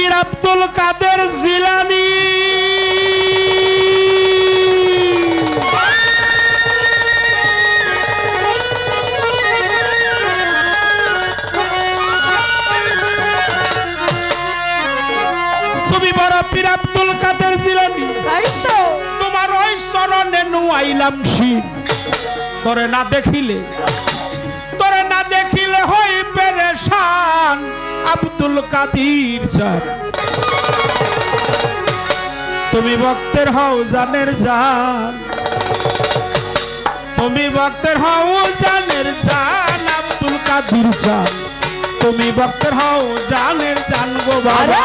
পীর আব্দুল কাদের জিলানি। তুমি বড় পীর আব্দুল কাদের জিলানি। তাই তো। তোমার ওই চরণে নুয়াইলাম শিব তোরে না দেখিলে তোরে না দেখিলে হই পেরেশান আব্দুল কাদির চার তুমি ভক্তের হও জানের জান। তুমি ভক্তের হও জানের জান, আব্দুল কাদির চান তুমি ভক্তের হও জানের জান গো বাবা।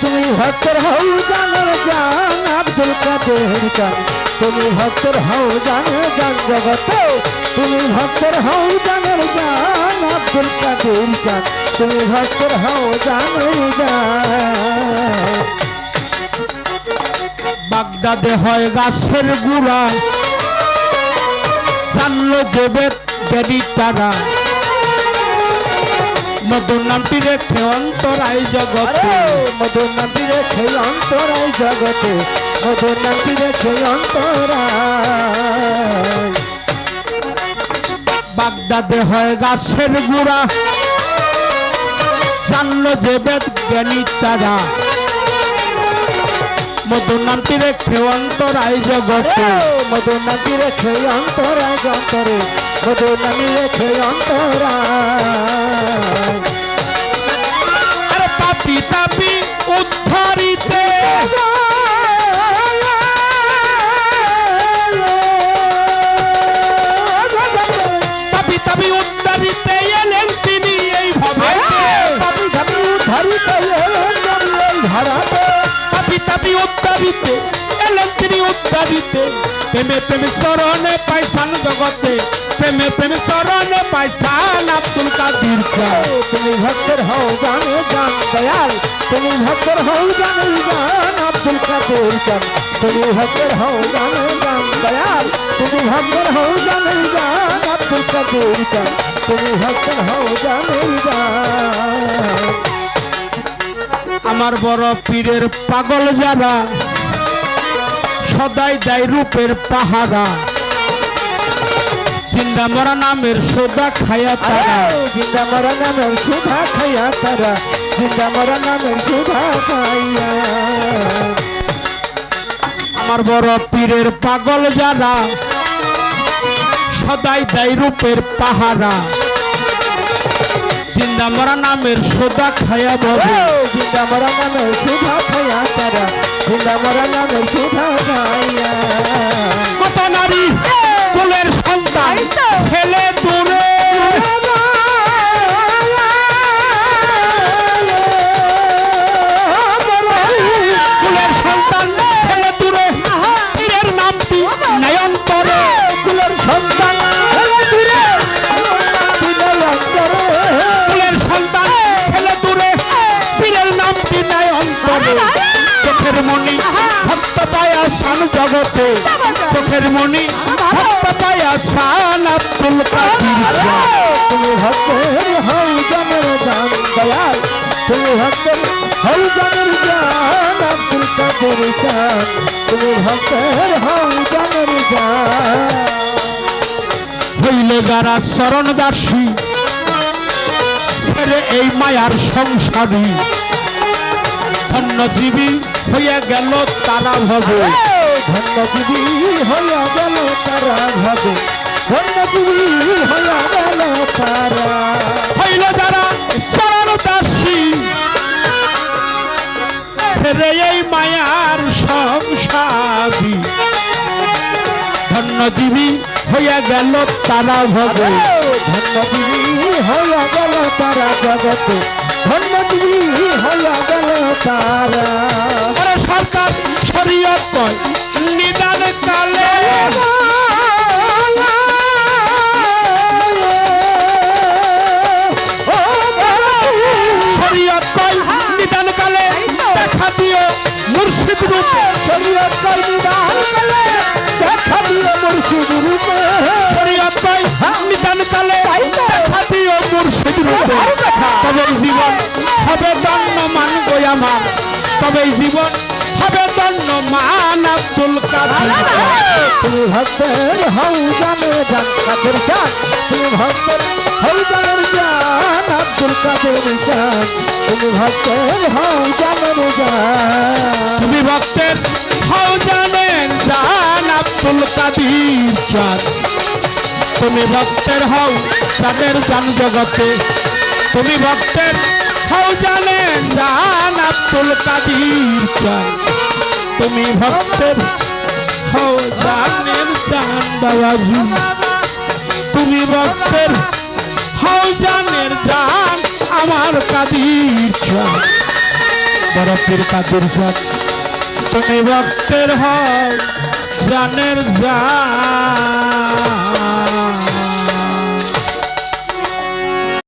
তুমি ভক্তর হও জানের জান, আব্দুল কাদের জান। তুমি ভক্তর হও জানের জান জগত। তুমি ভক্তর হও জান আব্দুল কাদের জান। তুমি ভক্তর হও জানের জান। বাগদাদে হয় গাছের গুড়া। জানলো দেবে দেবী তারা। নতুন নামটি রেখে অন্তরাই জগতে। মধুর নামটি রেখে অন্তরায় জগতে। নামটি রেখে অন্তরায় বাগদাদে হয় গাছের গুড়া। জানলো দেবে জ্ঞানী তারা। মধুর নামটি রেখে অন্তরাই জগতে। মধুর নামটি রেখে অন্তরায় অন্তরে মধুর নামটি রেখে অন্তরায়। আরে পাপি তাপি উদ্ধারিতে। ধরাতে পাপি তাপি উদ্ধারিতে এলেন তিনি উদ্ধারিতে প্রেমে প্রেমে চরণে পাইছান জগতে প্রেমে প্রেমে চরণে পাইছান আব্দুল কাদির খান তুমি ভক্তর হও জানে জান দয়াল তুমি ভক্তর হও জানে জান আব্দুল কাদের জান তুমি ভক্তর হও জানে জান দয়াল তুমি ভক্তর হও জানে জান আব্দুল কাদের জান তুমি ভক্তর হও জানে জান আমার বড় পীরের পাগল যারা সদাই দেয় রূপের পাহারা। চিন্তা মরা নামের সোদা খায়া তারা। জিন্দা মরা নামের সুধা খাইয়া তারা। জিন্দা মরা নামের সুধা খাইয়া আমার বড় পীরের পাগল যারা সদাই দেয় রূপের পাহারা। চিন্তা মরা নামের সোদা খায়া বলে। জিন্দা মরা নামের সুধা খায়া তারা জিন্দা মরা নামের সুধা খায়া। কত নারী? কুলের সন্তান। চোখের মণি ভক্ত পায়া শান জগতে। চোখের মণি ভক্ত পায়া শান আব্দুল কাদির তুমি ভক্তের হও জানের জান, দয়াল। তুমি ভক্তের হও জানের জান, আব্দুল কাদের জান। তুমি ভক্তের হও জানের জান। হইলে যারা দাসী ছেড়ে এই মায়ার সংসারী। ধন্যজীবী হইয়া গেল তারা ভবে। ধন্যজীবী হইয়া গেল তারা ভাবে। ধন্যজীবী হইয়া গেল তারা। হইলে যারা চরণ দাসী, ছেড়ে এই মায়ার সংসারী। ধন্যজীবী হইয়া গেল তারা ভবে। ধন্যজীবী হইয়া গেল তারা জগতে। ধন্যজীবী হইয়া তারা। সরকার শরীয়ত কয় নিদান কালে শরীয়ত কয় নিদান কালে দেখা দিও মুর্শিদ রূপে। শরীয়ত কই নিদান কালে দেখা দিও মুর্শিদ রূপে। শরীয়ত কয় নিদান কালে দেখা দিও মুর্শিদ রূপে। তবে জীবন হবে গো আমার। তবে জীবন হবে দণ্ড মান আব্দুল কাদের তুমি ভক্তের হও জানে জান কাদের জান? তুমি ভক্তের হও জানের জান আব্দুল কাদের জান। তুমি ভক্তের হও জানের জান। তুমি ভক্তের হও জান আব্দুল কাদির তুমি ভক্তের হও তাদের জান জগতে। তুমি ভক্তের হও জানেন জান আব্দুল কাদির চান তুমি ভক্তের হও জানেন জান বাবাজি তুমি ভক্তের হও জানের জান আমার কাদির চান বরফের কাদের তুমি ভক্তের হও জানের জান